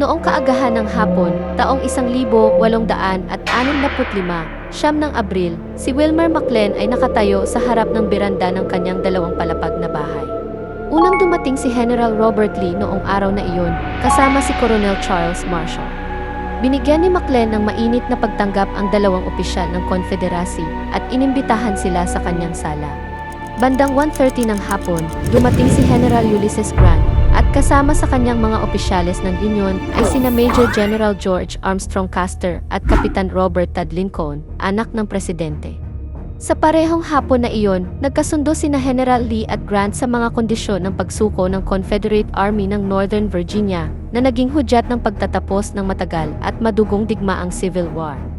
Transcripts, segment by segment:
Noong kaagahan ng hapon, taong 1865, siyam ng Abril, si Wilmer Maclen ay nakatayo sa harap ng beranda ng kanyang dalawang palapag na bahay. Unang dumating si General Robert Lee noong araw na iyon, kasama si Colonel Charles Marshall. Binigyan ni Maclen ng mainit na pagtanggap ang dalawang opisyal ng Konfederasy at inimbitahan sila sa kanyang sala. Bandang 1.30 ng hapon, dumating si General Ulysses Grant kasama sa kanyang mga opisyales ng Union ay sina Major General George Armstrong Custer at Kapitan Robert Todd Lincoln, anak ng presidente. Sa parehong hapon na iyon, nagkasundo sina General Lee at Grant sa mga kondisyon ng pagsuko ng Confederate Army ng Northern Virginia na naging hudyat ng pagtatapos ng matagal at madugong digmaang Civil War.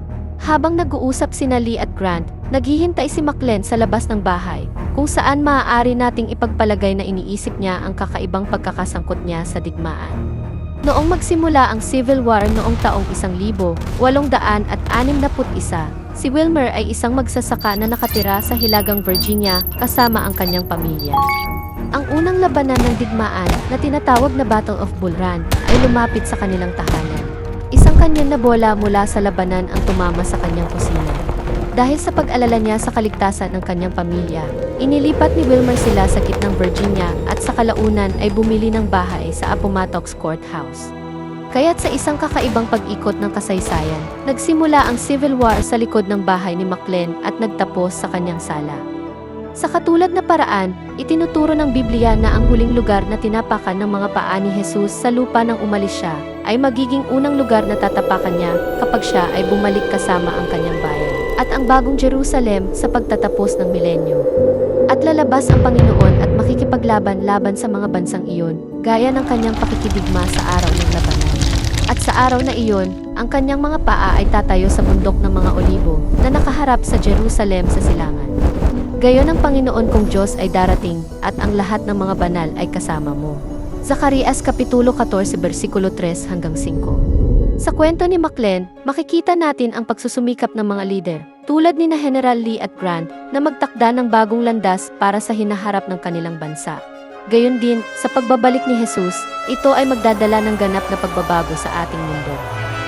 Habang nag-uusap sina Lee at Grant, naghihintay si Maclen sa labas ng bahay, kung saan maaari nating ipagpalagay na iniisip niya ang kakaibang pagkakasangkot niya sa digmaan. Noong magsimula ang Civil War noong taong 1861, si Wilmer ay isang magsasaka na nakatira sa Hilagang Virginia kasama ang kanyang pamilya. Ang unang labanan ng digmaan na tinatawag na Battle of Bull Run ay lumapit sa kanilang tahanan. Kanyan na bola mula sa labanan ang tumama sa kanyang kusina. Dahil sa pag-alala niya sa kaligtasan ng kanyang pamilya, inilipat ni Wilmer sila sa gitnang Virginia at sa kalaunan ay bumili ng bahay sa Appomattox Courthouse. Kaya't sa isang kakaibang pag-ikot ng kasaysayan, nagsimula ang Civil War sa likod ng bahay ni Maclen at nagtapos sa kanyang sala. Sa katulad na paraan, itinuturo ng Biblia na ang huling lugar na tinapakan ng mga paa ni Jesus sa lupa nang umalis siya ay magiging unang lugar na tatapakan niya kapag siya ay bumalik kasama ang kanyang bayan at ang bagong Jerusalem sa pagtatapos ng milenyo. At lalabas ang Panginoon at makikipaglaban laban sa mga bansang iyon, gaya ng kanyang pakikidigma sa araw ng labanan. At sa araw na iyon, ang kanyang mga paa ay tatayo sa bundok ng mga olibo na nakaharap sa Jerusalem sa silangan. Gayon ang Panginoon kong Diyos ay darating at ang lahat ng mga banal ay kasama mo. Zacarias Kapitulo 14 versikulo 3 hanggang 5 Sa kwento ni Maclen, makikita natin ang pagsusumikap ng mga lider, tulad ni na General Lee at Grant, na magtakda ng bagong landas para sa hinaharap ng kanilang bansa. Gayon din, sa pagbabalik ni Jesus, ito ay magdadala ng ganap na pagbabago sa ating mundo.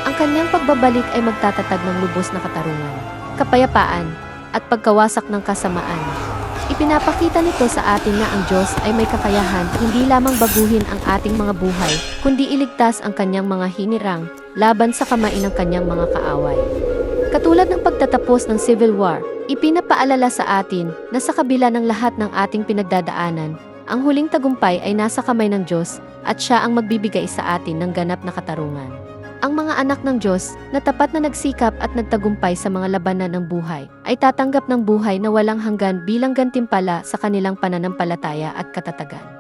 Ang kanyang pagbabalik ay magtatatag ng lubos na katarungan, kapayapaan, at pagkawasak ng kasamaan. Ipinapakita nito sa atin na ang Diyos ay may kakayahan hindi lamang baguhin ang ating mga buhay, kundi iligtas ang kanyang mga hinirang laban sa kamay ng kanyang mga kaaway. Katulad ng pagtatapos ng Civil War, ipinapaalala sa atin na sa kabila ng lahat ng ating pinagdadaanan, ang huling tagumpay ay nasa kamay ng Diyos at siya ang magbibigay sa atin ng ganap na katarungan. Ang mga anak ng Diyos na tapat na nagsikap at nagtagumpay sa mga labanan ng buhay ay tatanggap ng buhay na walang hanggan bilang gantimpala sa kanilang pananampalataya at katatagan.